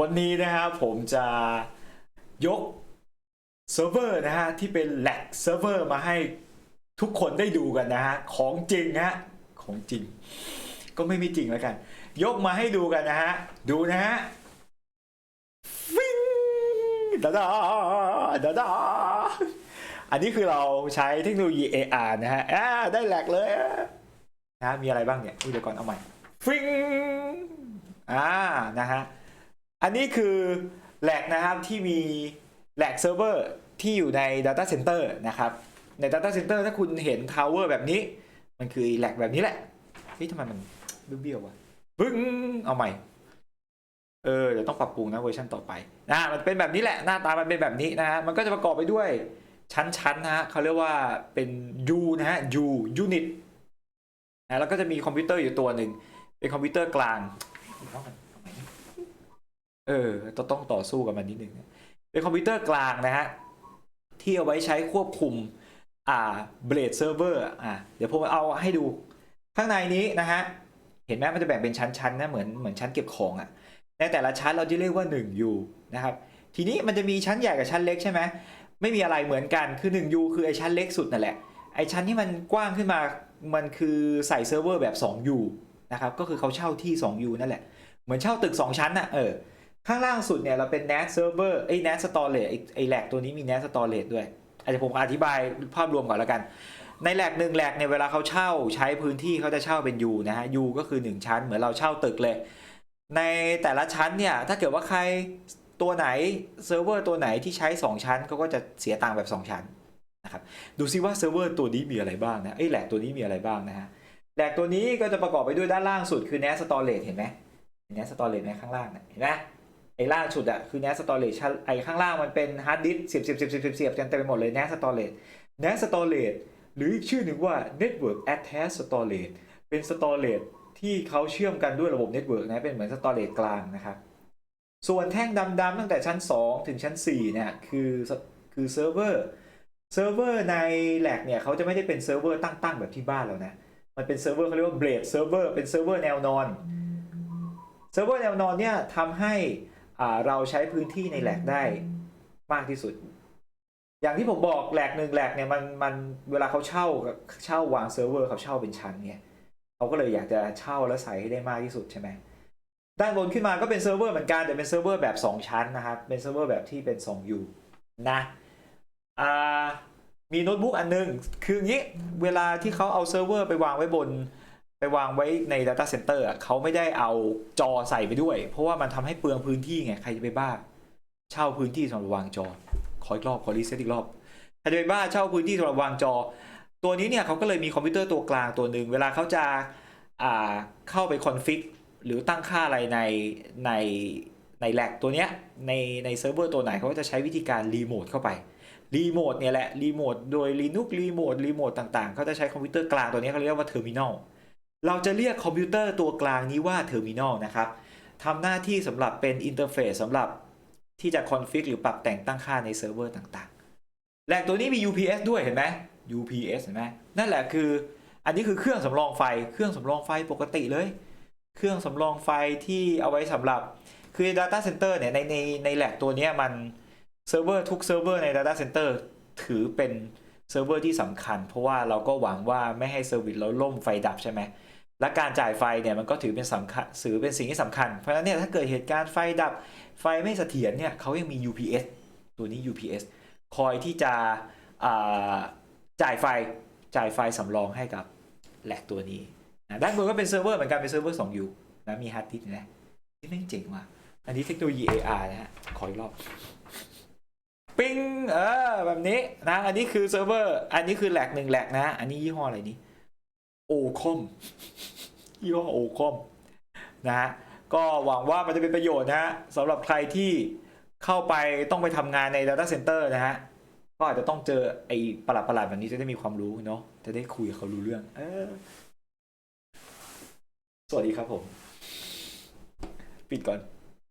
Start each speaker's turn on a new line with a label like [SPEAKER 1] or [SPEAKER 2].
[SPEAKER 1] วันนี้นะครับผมจะยกเซิร์ฟเวอร์นะฮะที่เป็นแลกเซิร์ฟเวอร์มาให้ทุกคนได้ดูกันนะฮะของจริงฮะของจริง ก็ไม่มีจริงแล้วกัน ยกมาให้ดูกันนะฮะ ดูนะฮะฟิงดาดาดาดาอันนี้คือเราใช้เทคโนโลยี AR นะฮะอ่าได้แหลกเลยอะนะมีอะไรบ้างเนี่ยอุ๊ยเดี๋ยวก่อนเอาใหม่ฟิงอ่านะฮะ อันนี้คือแหลกนะครับที่มีแหลกเซิร์ฟเวอร์ที่อยู่ใน Data Center นะครับ ใน Data Center ถ้าคุณเห็นทาวเวอร์แบบนี้ มันคือแหลกแบบนี้แหละเฮ้ยทำไมมันเบี้ยวๆวะบึ้งเอาใหม่เออเดี๋ยวต้องปรับปรุงนะเวอร์ชันต่อไปนะมันเป็นแบบนี้แหละหน้าตามันเป็นแบบนี้นะฮะมันก็จะประกอบไปด้วยชั้นๆนะฮะเขาเรียกว่าเป็น U นะฮะ U Unit นะแล้วก็จะมีคอมพิวเตอร์อยู่ตัวหนึ่งเป็นคอมพิวเตอร์กลาง เออต้องต้องต่อสู้กับมันนิดนึงเป็นคอมพิวเตอร์กลางนะฮะ ที่เอาไว้ใช้ควบคุมอ่าเบลดเซิร์ฟเวอร์อะเดี๋ยวผมเอาให้ดูข้างในนี้นะฮะ เห็นไหมมันจะแบ่งเป็นชั้นๆนะเหมือนเหมือนชั้นเก็บของอะ่ะในแต่ละชั้นเราจะเรียกว่า 1 U นะครับ ทีนี้มันจะมีชั้นใหญ่กับชั้นเล็กใช่ไหมไม่มีอะไรเหมือนกันคือ 1 U คือไอชั้นเล็กสุดนั่นแหละไอชั้นที่มันกว้างขึ้นมามันคือใส่เซิร์ฟเวอร์แบบ 2 U นะครับก็คือเขาเช่าที่ 2 U นั่นแหละเหมือนเช่าตึก 2 ชั้นน่ะเออ ข้างล่างสุดเนี่ยเราเป็น NAS server ไอ้ NAS storage ไอ้ไอ้แหลกตัวนี้มี NAS storage ด้วยอาจจะผมอธิบายภาพรวมก่อนแล้วกัน ในแหลกหนึ่งแหลกเนี่ยเวลาเขาเช่าใช้พื้นที่เขาจะเช่าเป็น U นะฮะ U ก็คือ 1 ชั้นเหมือนเราเช่าตึกเลย ในแต่ละชั้นเนี่ยถ้าเกิดว่าใครตัวไหนเซิร์ฟเวอร์ตัวไหนที่ใช้ 2 ชั้นเขาก็จะเสียตังค์แบบ 2 ชั้นนะครับดูซิว่าเซิร์ฟเวอร์ตัวนี้มีอะไรบ้างนะไอ้แหลกตัวนี้มีอะไรบ้างนะฮะแหลกตัวนี้ก็จะประกอบไปด้วยด้านล่างสุดคือ NAS storage เห็นไหม NAS Storage ในข้างล่างนะเห็นไหม ไอ้ล่างสุดอะคือ NAS storage ชั้นไอ้ข้างล่างมันเป็นฮาร์ดดิสก์เสียบเสียบเสียบเสียบเสียบกันเต็มไปหมดเลย NAS storage NAS storage หรืออีกชื่อหนึ่งว่า network attached storage เป็น storage ที่เขาเชื่อมกันด้วยระบบ network นะ เป็นเหมือน storage กลางนะครับ ส่วนแท่งดำๆตั้งแต่ชั้น 2 ถึงชั้น 4 เนี่ย คือคือเซิร์ฟเวอร์เซิร์ฟเวอร์ในแลกเนี่ยเขาจะไม่ได้เป็นเซิร์ฟเวอร์ตั้งๆ แบบที่บ้านเรานะ มันเป็นเซิร์ฟเวอร์เขาเรียกว่า blade server เป็นเซิร์ฟเวอร์แนวนอนเซิร์ฟเวอร์แนวนอนเนี่ยทำให้ เราใช้พื้นที่ในแหลกได้มากที่สุด อย่างที่ผมบอกแหลกหนึ่งแหลกเนี่ยมันมันเวลาเขาเช่าเช่าวางเซิร์ฟเวอร์เขาเช่าเป็นชั้นเนี่ยเขาก็เลยอยากจะเช่าแล้วใส่ให้ได้มากที่สุดใช่ไหมด้านบนขึ้นมาก็เป็นเซิร์ฟเวอร์เหมือนกันแต่เป็นเซิร์ฟเวอร์แบบ 2 ชั้นนะครับ เป็นเซิร์ฟเวอร์แบบที่เป็น 2U นะอ่ามีโน้ตบุ๊กอันหนึง คืออย่างนี้เวลาที่เขาเอาเซิร์ฟเวอร์ไปวางไว้บน ไปวางไว้ใน Data Center อะเขาไม่ได้เอาจอใส่ไปด้วย เพราะว่ามันทำให้เปลืองพื้นที่ไง ใครจะไปบ้า เช่าพื้นที่สำหรับวางจอ ขออีกรอบ ขอรีเซ็ตอีกรอบ ใครจะไปบ้าเช่าพื้นที่สำหรับวางจอ ตัวนี้เนี่ยเขาก็เลยมีคอมพิวเตอร์ตัวกลางตัวหนึ่ง เวลาเขาจะอ่าเข้าไปคอนฟิกหรือตั้งค่าอะไรในในในแลกตัวเนี้ยในในเซิร์ฟเวอร์ตัวไหนเขาก็จะใช้วิธีการรีโมทเข้าไปรีโมทเนี่ยแหละรีโมทโดย Linux รีโมทรีโมทต่างๆ เขาจะใช้คอมพิวเตอร์กลางตัวนี้เขาเรียกว่าเทอร์มินอล เราจะเรียกคอมพิวเตอร์ตัวกลางนี้ว่าเทอร์มินอลนะครับทำหน้าที่สำหรับเป็นอินเทอร์เฟซสำหรับที่จะคอนฟิกหรือปรับแต่งตั้งค่าในเซิร์ฟเวอร์ต่างๆแหลกตัวนี้มี UPS ด้วยเห็นไหม UPS เห็นไหมนั่นแหละคือ อันนี้คือเครื่องสำรองไฟ เครื่องสำรองไฟปกติเลย เครื่องสำรองไฟที่เอาไว้สำหรับคือ Data Center เนี่ยในในในแหลกตัวนี้มันเซิร์ฟเวอร์ทุกเซิร์ฟเวอร์ใน Data Center ถือเป็นเซิร์ฟเวอร์ที่สำคัญ เพราะว่าเราก็หวังว่าไม่ให้เซอร์วิสเราล่มไฟดับใช่ไหม และการจ่ายไฟเนี่ยมันก็ถือเป็นสำคัญถือเป็นสิ่งที่สำคัญ เพราะฉะนั้นเนี่ยถ้าเกิดเหตุการณ์ไฟดับไฟไม่เสถียรเนี่ยเขายังมี UPS ตัวนี้ UPS คอยที่จะจ่ายไฟจ่ายไฟสำรองให้กับแหลกตัวนี้นะด้านบนก็เป็นเซิร์ฟเวอร์เหมือนกันเป็นเซิร์ฟเวอร์ 2U นะมีฮาร์ดดิสก์นะนี่แม่งเจ๋งว่ะอันนี้เทคโนโลยี AR นะฮะขออีกรอบปิ้งเออแบบนี้นะอันนี้คือเซิร์ฟเวอร์อันนี้คือแหลกหนึ่งแหลกนะ อันนี้ยี่ห้ออะไรนี้ โอคอมยี่ห้อโอคอมนะฮะก็หวังว่ามันจะเป็นประโยชน์นะฮะสำหรับใครที่เข้าไปต้องไปทำงานใน Data Center นะฮะก็อาจจะต้องเจอไอ้ประหลาดประหลาดๆแบบนี้จะได้มีความรู้เนาะจะได้คุยกับเขารู้เรื่องเออสวัสดีครับผม ปิดก่อน